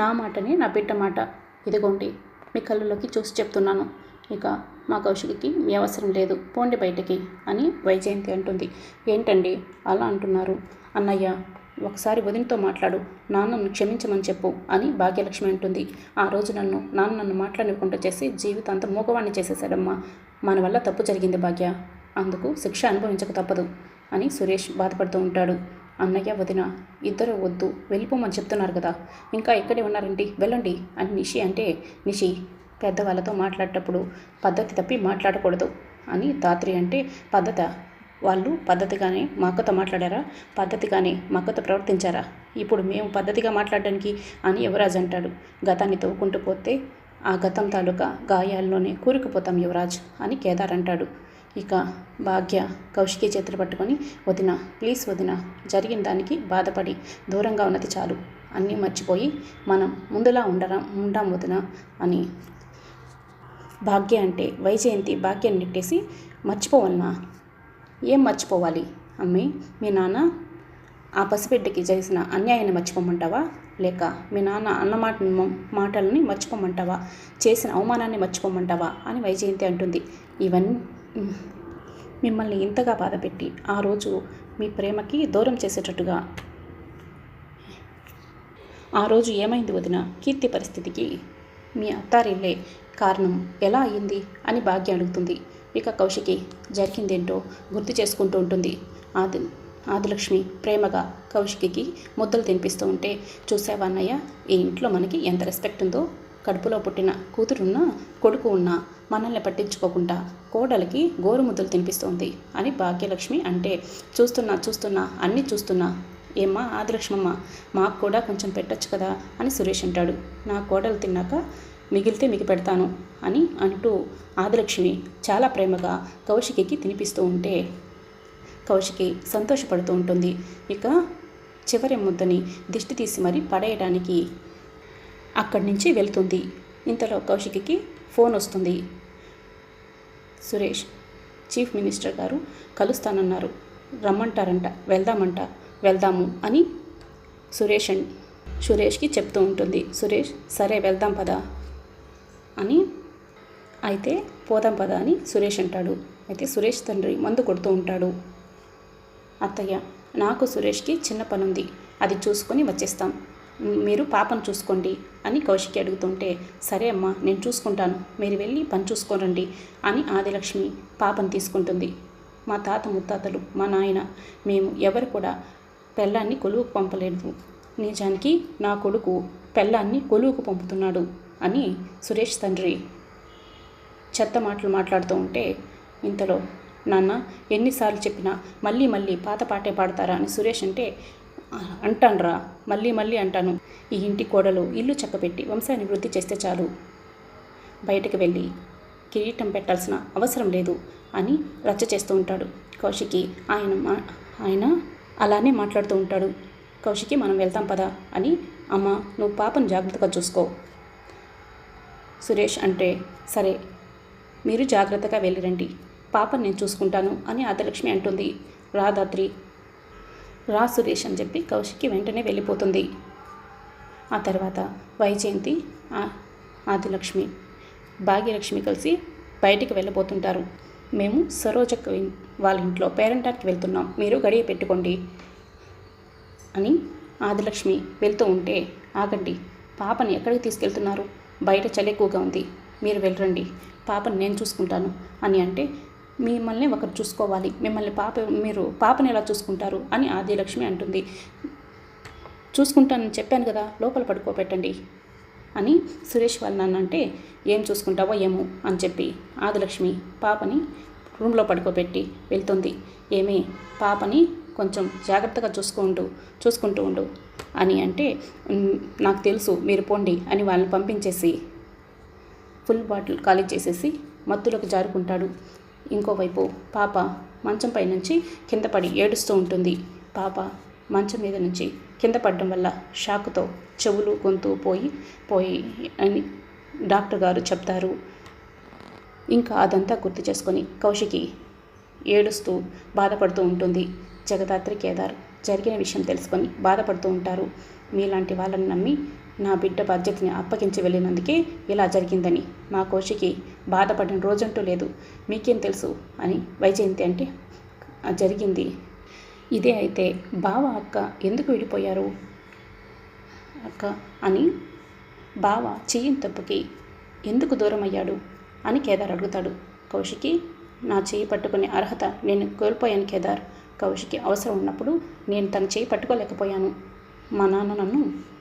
నా మాటని నా బిడ్డ మాట. ఇదిగోండి మీ కళ్ళలోకి చూసి చెప్తున్నాను. ఇక మా కౌశికి మీ అవసరం లేదు పోండి బయటికి అని వైజయంతి అంటుంది. ఏంటండి అలా అంటున్నారు? అన్నయ్య ఒకసారి వదినతో మాట్లాడు నాన్నను క్షమించమని చెప్పు అని భాగ్యలక్ష్మి అంటుంది. ఆ రోజు నన్ను నాన్న నన్ను మాట్లాడకుండా చేసి జీవితాంతం మూగవాణ్ణి చేసేసాడమ్మా మన వల్ల తప్పు జరిగింది భాగ్య అందుకు శిక్ష అనుభవించక తప్పదు అని సురేష్ బాధపడుతూ ఉంటాడు. అన్నయ్య వదిన ఇద్దరు వద్దు వెళ్ళిపోమని చెప్తున్నారు కదా. ఇంకా ఇక్కడే ఉన్నారండి వెళ్ళండి అని నిషి అంటే నిషి పెద్దవాళ్ళతో మాట్లాడేటప్పుడు పద్ధతి తప్పి మాట్లాడకూడదు అని తాత్రి అంటే పద్ధత వాళ్ళు పద్ధతిగానే మా అక్కతో మాట్లాడారా? పద్ధతిగానే మా అక్కతో ప్రవర్తించారా? ఇప్పుడు మేము పద్ధతిగా మాట్లాడడానికి అని యువరాజ్ అంటాడు. గతాన్ని తవ్వుకుంటూ పోతే ఆ గతం తాలూకా గాయాల్లోనే కూరుకుపోతాం యువరాజ్ అని కేదార్ అంటాడు. ఇక భాగ్య కౌశికి చేతులు పట్టుకొని వదిన ప్లీజ్ వదిన జరిగిన దానికి బాధపడి దూరంగా ఉన్నది చాలు. అన్నీ మర్చిపోయి మనం ముందులా ఉండరా ఉండాం వదిన అని. భాగ్య అంటే వైజయంతి భాగ్యం నెట్టేసి మర్చిపోవన్నా ఏం మర్చిపోవాలి? అమ్మి మీ నాన్న ఆ పసిబిడ్డకి చేసిన అన్యాయాన్ని మర్చిపోమంటావా? లేక మీ నాన్న అన్నమాట మాటలని మర్చిపోమంటావా? చేసిన అవమానాన్ని మర్చిపోమంటావా? అని వైజయంతి అంటుంది. ఇవన్నీ మిమ్మల్ని ఇంతగా బాధపెట్టి ఆ రోజు మీ ప్రేమకి దూరం చేసేటట్టుగా. ఆ రోజు ఏమైంది వదిన? కీర్తి పరిస్థితికి మీ అత్తారిల్లే కారణం ఎలా అయ్యింది అని భాగ్య అడుగుతుంది. ఇక కౌశికి జరిగిందేంటో గుర్తు చేసుకుంటూ ఉంటుంది. ఆది ఆదిలక్ష్మి ప్రేమగా కౌశికి ముద్దలు తినిపిస్తూ ఉంటే చూసావా అన్నయ్య? ఈ ఇంట్లో మనకి ఎంత రెస్పెక్ట్ ఉందో. కడుపులో పుట్టిన కూతురున్నా కొడుకు ఉన్నా మనల్ని పట్టించుకోకుండా కోడలికి గోరుముద్దలు తినిపిస్తోంది అని భాగ్యలక్ష్మి అంటే చూస్తున్నా చూస్తున్నా అన్నీ చూస్తున్నా. ఏమ్మా ఆదిలక్ష్మమ్మ మాకు కూడా కొంచెం పెట్టచ్చు కదా? అని సురేష్ అంటాడు. నా కోడలు తిన్నాక మిగిలితే మీకు పెడతాను అని అంటూ ఆదిలక్ష్మి చాలా ప్రేమగా కౌశికికి తినిపిస్తూ ఉంటే కౌశికి సంతోషపడుతూ ఉంటుంది. ఇక చివరి ముద్దని దిష్టి తీసి మరీ పడేయడానికి అక్కడి నుంచి వెళ్తుంది. ఇంతలో కౌశికికి ఫోన్ వస్తుంది. సురేష్ చీఫ్ మినిస్టర్ గారు కలుస్తానన్నారు. రమ్మంటారంట వెళ్దామంట వెళ్దాము అని సురేష్ అన్ సురేష్కి చెప్తూ ఉంటుంది. సురేష్ సరే వెళ్దాం పదా అని అయితే పోదాం పదా అని సురేష్ అంటాడు. అయితే సురేష్ తండ్రి మందు కొడుతూ ఉంటాడు. అత్తయ్య నాకు సురేష్కి చిన్న పనుంది. అది చూసుకొని వచ్చేస్తాం. మీరు పాపను చూసుకోండి అని కౌశికి అడుగుతుంటే సరే అమ్మా నేను చూసుకుంటాను. మీరు వెళ్ళి పని చూసుకోరండి అని ఆదిలక్ష్మి పాపను తీసుకుంటుంది. మా తాత ముత్తాతలు మా నాయన మేము ఎవరు కూడా పెళ్ళాన్ని కొలువుకు పంపలేదు. నిజానికి నా కొడుకు పెళ్ళాన్ని కొలువుకు పంపుతున్నాడు అని సురేష్ తండ్రి చెత్త మాటలు మాట్లాడుతూ ఉంటే ఇంతలో నాన్న ఎన్నిసార్లు చెప్పినా మళ్ళీ మళ్ళీ పాత పాటే పాడతారా అని సురేష్ అంటే అంటాన్రా మళ్ళీ మళ్ళీ అంటాను. ఈ ఇంటి కోడలు ఇల్లు చక్కబెట్టి వంశాన్ని వృద్ధి చేస్తే చాలు. బయటకు వెళ్ళి కిరీటం పెట్టాల్సిన అవసరం లేదు అని రచ్చ చేస్తూ ఉంటాడు. కౌశికి ఆయన మా ఆయన అలానే మాట్లాడుతూ ఉంటాడు. కౌశికి మనం వెళ్తాం పదా అని అమ్మ నువ్వు పాపను జాగ్రత్తగా చూసుకో. సురేష్ అంటే సరే మీరు జాగ్రత్తగా వెళ్ళిరండి పాపను నేను చూసుకుంటాను అని ఆదలక్ష్మి అంటుంది. రాధాత్రి రా సురేష్ అని చెప్పి కౌశికి వెంటనే వెళ్ళిపోతుంది. ఆ తర్వాత వైజయంతి ఆదిలక్ష్మి భాగ్యలక్ష్మి కలిసి బయటికి వెళ్ళబోతుంటారు. మేము సరోజక్క వాళ్ళ ఇంట్లో పేరెంటానికి వెళ్తున్నాం. మీరు గడియ పెట్టుకోండి అని ఆదిలక్ష్మి వెళ్తూ ఉంటే ఆగండి. పాపని ఎక్కడికి తీసుకెళ్తున్నారు? బయట చలి ఎక్కువగా ఉంది. మీరు వెళ్ళరండి. పాపని నేను చూసుకుంటాను అని అంటే మిమ్మల్ని ఒకరు చూసుకోవాలి. మిమ్మల్ని పాప మీరు పాపని ఎలా చూసుకుంటారు అని ఆదిలక్ష్మి అంటుంది. చూసుకుంటానని చెప్పాను కదా లోపల పడుకోబెట్టండి అని సురేష్ వాళ్ళ నాన్న అంటే ఏం చూసుకుంటావో ఏమో అని చెప్పి ఆదిలక్ష్మి పాపని రూమ్లో పడుకోబెట్టి వెళ్తుంది. ఏమే పాపని కొంచెం జాగ్రత్తగా చూసుకుంటూ చూసుకుంటూ ఉండు అని అంటే నాకు తెలుసు మీరు పోండి అని వాళ్ళని పంపించేసి ఫుల్ బాటిల్ ఖాళీ చేసేసి మత్తులోకి జారుకుంటాడు. ఇంకోవైపు పాప మంచంపై నుంచి కింద పడి ఏడుస్తూ ఉంటుంది. పాప మంచం మీద నుంచి కింద పడడం వల్ల షాక్తో చెవులు గొంతు పోయి పోయి అని డాక్టర్ గారు చెప్తారు. ఇంకా అదంతా గుర్తు చేసుకొని కౌశికి ఏడుస్తూ బాధపడుతూ ఉంటుంది. జగదాత్రి కేదార్ జరిగిన విషయం తెలుసుకొని బాధపడుతూ ఉంటారు. మీలాంటి వాళ్ళని నమ్మి నా బిడ్డ బాధ్యతని అప్పగించి వెళ్ళినందుకే ఇలా జరిగిందని మా కోశికి బాధపడిన రోజంటూ లేదు. మీకేం తెలుసు? అని వైజయంతి అంటే జరిగింది. ఇదే అయితే బావ అక్క ఎందుకు విడిపోయారు? అక్క అని బావ చెయ్యిని తప్పుకి ఎందుకు దూరం అయ్యాడు? అని కేదార్ అడుగుతాడు. కౌశికి నా చేయి పట్టుకునే అర్హత నేను కోల్పోయాను కేదార్. కౌశికి అవసరం ఉన్నప్పుడు నేను తన చేయి పట్టుకోలేకపోయాను. మా నాన్న నన్ను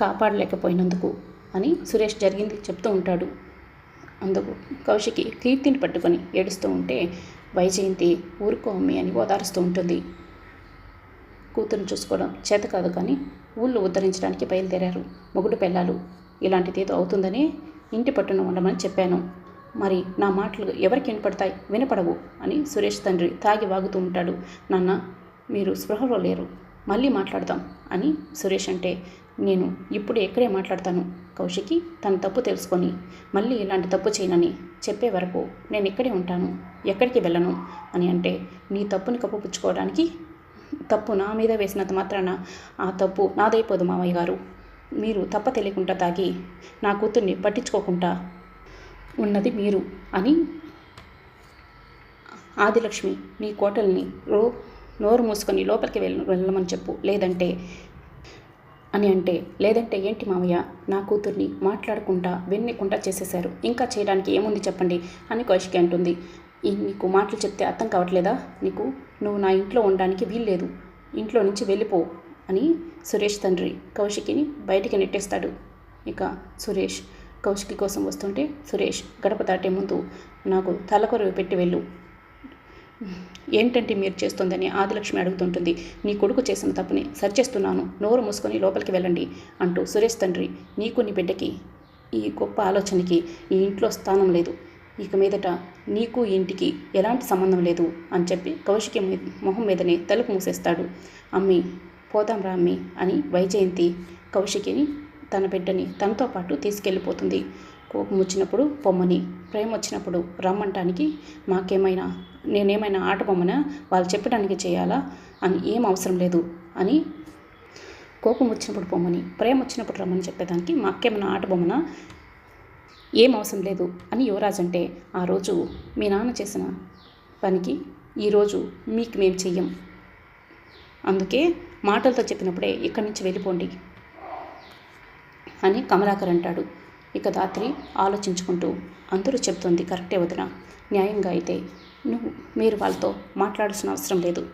కాపాడలేకపోయినందుకు అని సురేష్ జరిగింది చెప్తూ ఉంటాడు. అందుకు కౌశికి కీర్తిని పట్టుకొని ఏడుస్తూ ఉంటే వైజయంతి ఊరుకో అమ్మి అని ఓదారుస్తూ ఉంటుంది. కూతురుని చూసుకోవడం చేత కాదు కానీ ఊళ్ళో ఉద్ధరించడానికి బయలుదేరారు. మొగుడు పెళ్ళాలు ఇలాంటిదేదో అవుతుందని ఇంటి పట్టున ఉండమని చెప్పాను. మరి నా మాటలు ఎవరికి వినపడతాయి? వినపడవు అని సురేష్ తండ్రి తాగి వాగుతూ ఉంటాడు. నాన్న మీరు స్పృహలో లేరు. మళ్ళీ మాట్లాడదాం అని సురేష్ అంటే నేను ఇప్పుడు ఎక్కడే మాట్లాడతాను. కౌశికి తన తప్పు తెలుసుకొని మళ్ళీ ఇలాంటి తప్పు చేయనని చెప్పే వరకు నేను ఇక్కడే ఉంటాను. ఎక్కడికి వెళ్ళను? అని అంటే నీ తప్పుని కప్పుపుచ్చుకోవడానికి తప్పు నా మీద వేసినంత మాత్రాన ఆ తప్పు నాదైపోదు మామయ్య గారు. మీరు తప్ప తెలియకుండా తాగి నా కూతుర్ని పట్టించుకోకుండా ఉన్నది మీరు అని ఆదిలక్ష్మి నీ కోటల్ని రో నోరు మూసుకొని లోపలికి వెళ్ళ వెళ్ళమని చెప్పు. లేదంటే అని అంటే లేదంటే ఏంటి మామయ్య? నా కూతుర్ని మాట్లాడకుండా వెన్నెకుండా చేసేశారు. ఇంకా చేయడానికి ఏముంది చెప్పండి? అని కౌశికి అంటుంది. ఈ నీకు మాటలు చెప్తే అర్థం కావట్లేదా? నీకు నువ్వు నా ఇంట్లో ఉండడానికి వీల్లేదు. ఇంట్లో నుంచి వెళ్ళిపో అని సురేష్ తండ్రి కౌశికిని బయటికి నెట్టేస్తాడు. ఇక సురేష్ కౌశికి కోసం వస్తుంటే సురేష్ గడప దాటే ముందు నాకు తలకొరవి పెట్టి వెళ్ళు. ఏంటంటే మీరు చేస్తుందని ఆదిలక్ష్మి అడుగుతుంటుంది. నీ కొడుకు చేసిన తప్పుని సరిచేస్తున్నాను. నోరు మూసుకొని లోపలికి వెళ్ళండి అంటూ సురేష్ తండ్రి నీకు నీ బిడ్డకి ఈ గొప్ప ఆలోచనకి ఈ ఇంట్లో స్థానం లేదు. ఇక మీదట నీకు ఇంటికి ఎలాంటి సంబంధం లేదు అని చెప్పి కౌశికి మొహం మీదనే తలుపు మూసేస్తాడు. అమ్మి పోదాం రా అమ్మి అని వైజయంతి కౌశికిని తన బిడ్డని తనతో పాటు తీసుకెళ్ళిపోతుంది. కోపం వచ్చినప్పుడు పొమ్మని ప్రేమ వచ్చినప్పుడు రమ్మంటానికి మాకేమైనా నేనేమైనా ఆట బొమ్మనా వాళ్ళు చెప్పడానికి చేయాలా? అని ఏం అవసరం లేదు అని కోపం వచ్చినప్పుడు పొమ్మని ప్రేమ వచ్చినప్పుడు రమ్మని చెప్పేదానికి మాకేమైనా ఆట బొమ్మనా ఏం అవసరం లేదు అని యువరాజ్ అంటే ఆ రోజు మీ నాన్న చేసిన పనికి ఈరోజు మీకు మేము చెయ్యం. అందుకే మాటలతో చెప్పినప్పుడే ఇక్కడి నుంచి వెళ్ళిపోండి అని కమలాకర్ అంటాడు. ఇక దాత్రి ఆలోచించుకుంటూ అందరూ చెప్తుంది కరెక్టే వదిన న్యాయంగా అయితే నువ్వు మీరు వాళ్ళతో మాట్లాడాల్సిన అవసరం లేదు.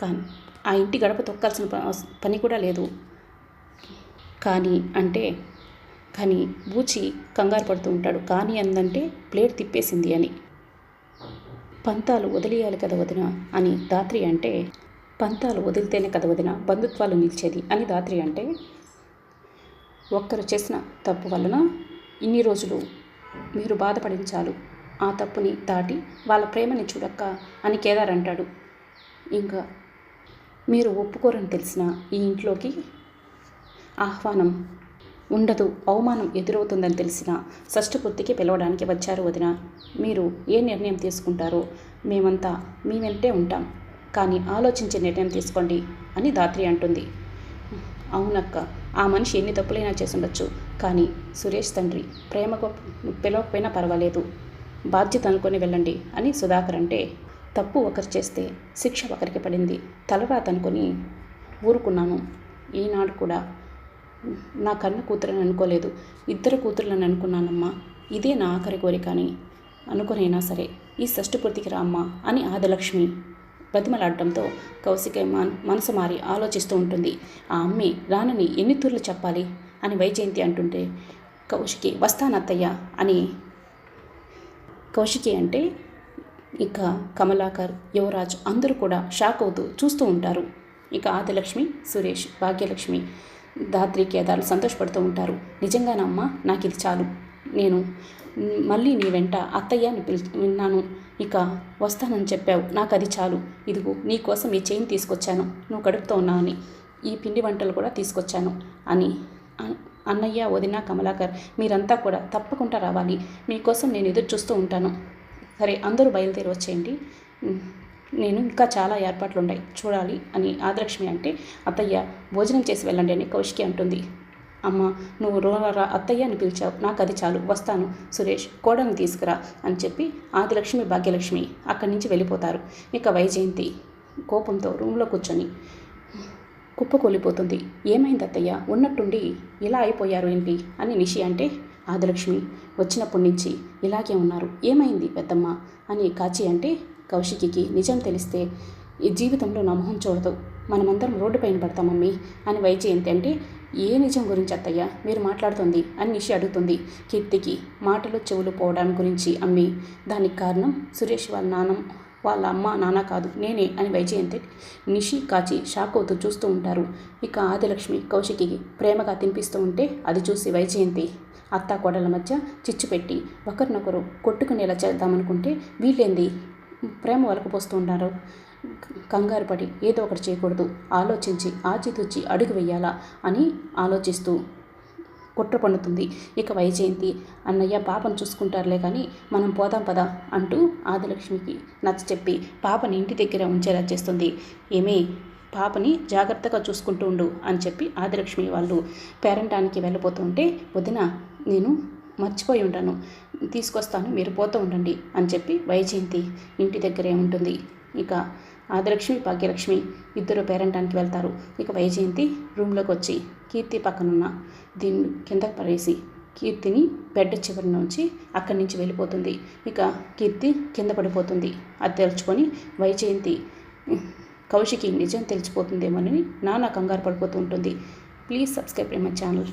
కానీ ఆ ఇంటి గడప తొక్కాల్సిన ప- పని కూడా లేదు. కానీ అంటే కానీ బూచి కంగారు పడుతూ ఉంటాడు. కానీ అందంటే ప్లేట్ తిప్పేసింది అని. పంతాలు వదిలేయాలి కదా వదిన అని దాత్రి అంటే పంతాలు వదిలితేనే కదా వదిన బంధుత్వాలు నిలిచేది అని దాత్రి అంటే ఒక్కరు చేసిన తప్పు వలన ఇన్ని రోజులు మీరు బాధపడించాలు. ఆ తప్పుని దాటి వాళ్ళ ప్రేమని చూడక్క అని కేదార్ అంటాడు. ఇంకా మీరు ఒప్పుకోరని తెలిసిన ఈ ఇంట్లోకి ఆహ్వానం ఉండదు అవమానం ఎదురవుతుందని తెలిసిన షష్ఠపూర్తికి పిలవడానికి వచ్చారు వదిన. మీరు ఏ నిర్ణయం తీసుకుంటారో మేమంతా మీ వెంటే ఉంటాం కానీ ఆలోచించే నిర్ణయం తీసుకోండి అని దాత్రి అంటుంది. అవునక్క ఆ మనిషి ఎన్ని తప్పులైనా చేసుండొచ్చు కానీ సురేష్ తండ్రి ప్రేమకు పిలవకపోయినా పర్వాలేదు. బాధ్యత అనుకొని వెళ్ళండి అని సుధాకర్ అంటే తప్పు ఒకరు చేస్తే శిక్ష ఒకరికి పడింది. తలరాత అనుకొని ఊరుకున్నాను. ఈనాడు కూడా నా కన్న కూతురని అనుకోలేదు. ఇద్దరు కూతురులను అనుకున్నానమ్మా. ఇదే నా ఆఖరి కోరిక అని అనుకునైనా సరే ఈ షష్టిపూర్తికి రామ్మా అని ఆదలక్ష్మి బతిమలాడటంతో కౌశిక మన మనసు మారి ఆలోచిస్తూ ఉంటుంది. ఆ అమ్మి రానని ఎన్ని తూర్లు చెప్పాలి? అని వైజయంతి అంటుంటే కౌశికి వస్తానత్తయ్య అని. కౌశికి అంటే ఇక కమలాకర్ యువరాజ్ అందరూ కూడా షాక్ అవుతూ చూస్తూ ఉంటారు. ఇక ఆదిలక్ష్మి సురేష్ భాగ్యలక్ష్మి దాత్రి కేదార్లు సంతోషపడుతూ ఉంటారు. నిజంగానమ్మా నాకు ఇది చాలు. నేను మళ్ళీ నీ వెంట అత్తయ్య అని పిలు విన్నాను. ఇక వస్తానని చెప్పావు. నాకు అది చాలు. ఇదిగో నీ కోసం ఈ చైన్ తీసుకొచ్చాను. నువ్వు కడుపుతో ఉన్నావని. ఈ పిండి వంటలు కూడా తీసుకొచ్చాను అని. అన్నయ్య వదిన కమలాకర్ మీరంతా కూడా తప్పకుండా రావాలి. మీకోసం నేను ఎదురు చూస్తూ ఉంటాను. సరే అందరూ బయలుదేరి వచ్చేయండి. నేను ఇంకా చాలా ఏర్పాట్లు ఉన్నాయి చూడాలి అని ఆదలక్ష్మి అంటే అత్తయ్య భోజనం చేసి వెళ్ళండి అని కౌశికి అంటుంది. అమ్మ నువ్వు రోరా అత్తయ్య అని పిలిచావు. నాకు అది చాలు. వస్తాను. సురేష్ కోడని తీసుకురా అని చెప్పి ఆదిలక్ష్మి భాగ్యలక్ష్మి అక్కడి నుంచి వెళ్ళిపోతారు. ఇక వైజయంతి కోపంతో రూమ్లో కూర్చొని కుప్పకూలిపోతుంది ఏమైంది అత్తయ్య? ఉన్నట్టుండి ఇలా అయిపోయారు ఏంటి? అని నిషి అంటే ఆదిలక్ష్మి వచ్చినప్పటి నుంచి ఇలాగే ఉన్నారు. ఏమైంది పెద్దమ్మ? అని కాచి అంటే కౌశికికి నిజం తెలిస్తే ఈ జీవితంలో నా మొహం చూడదు. మనమందరం రోడ్డు పైన పడతాం మమ్మీ అని వైజయంతి అంటే ఏ నిజం గురించి అత్తయ్య? మీరు మాట్లాడుతుంది అని నిషి అడుగుతుంది. కీర్తికి మాటలు చెవులు పోవడం గురించి అమ్మి దానికి కారణం సురేష్ వాళ్ళ నానం వాళ్ళ అమ్మ నాన్న కాదు నేనే అని వైజయంతి నిషి కాచి షాక్ అవుతూ చూస్తూ ఉంటారు. ఇక ఆదిలక్ష్మి కౌశికి ప్రేమగా తినిపిస్తూ ఉంటే అది చూసి వైజయంతి అత్త కోడల మధ్య చిచ్చు పెట్టి ఒకరినొకరు కొట్టుకునేలా చేద్దామనుకుంటే వీళ్ళేంది? ప్రేమ వలకపోస్తూ ఉంటారు కంగారు పడి ఏదో ఒకటి చేయకూడదు. ఆలోచించి ఆచితూచి అడుగు వెయ్యాలా అని ఆలోచిస్తూ కుట్ర పండుతుంది ఇక వైజయంతి అన్నయ్య పాపను చూసుకుంటారులే కానీ మనం పోదాం పదా అంటూ ఆదిలక్ష్మికి నచ్చ చెప్పి పాపని ఇంటి దగ్గర ఉంచేలా చేస్తుంది. ఏమీ పాపని జాగ్రత్తగా చూసుకుంటూ ఉండు అని చెప్పి ఆదిలక్ష్మి వాళ్ళు పేరంటానికి వెళ్ళిపోతుంటే వదిన నేను మర్చిపోయి ఉంటాను. తీసుకొస్తాను మీరు పోతూ ఉండండి అని చెప్పి వైజయంతి ఇంటి దగ్గరే ఉంటుంది. ఇక ఆదిలక్ష్మి భాగ్యలక్ష్మి ఇద్దరు పేరంటానికి వెళ్తారు. ఇక వైజయంతి రూమ్లోకి వచ్చి కీర్తి పక్కనున్న దీన్ని కిందకు పడేసి కీర్తిని బెడ్ చివరి నుంచి అక్కడి నుంచి వెళ్ళిపోతుంది. ఇక కీర్తి కింద పడిపోతుంది. అది తెలుసుకొని వైజయంతి కౌశికి నిజం తెలిసిపోతుందేమోనని నానా కంగారు పడిపోతూ ఉంటుంది. Please subscribe my channel.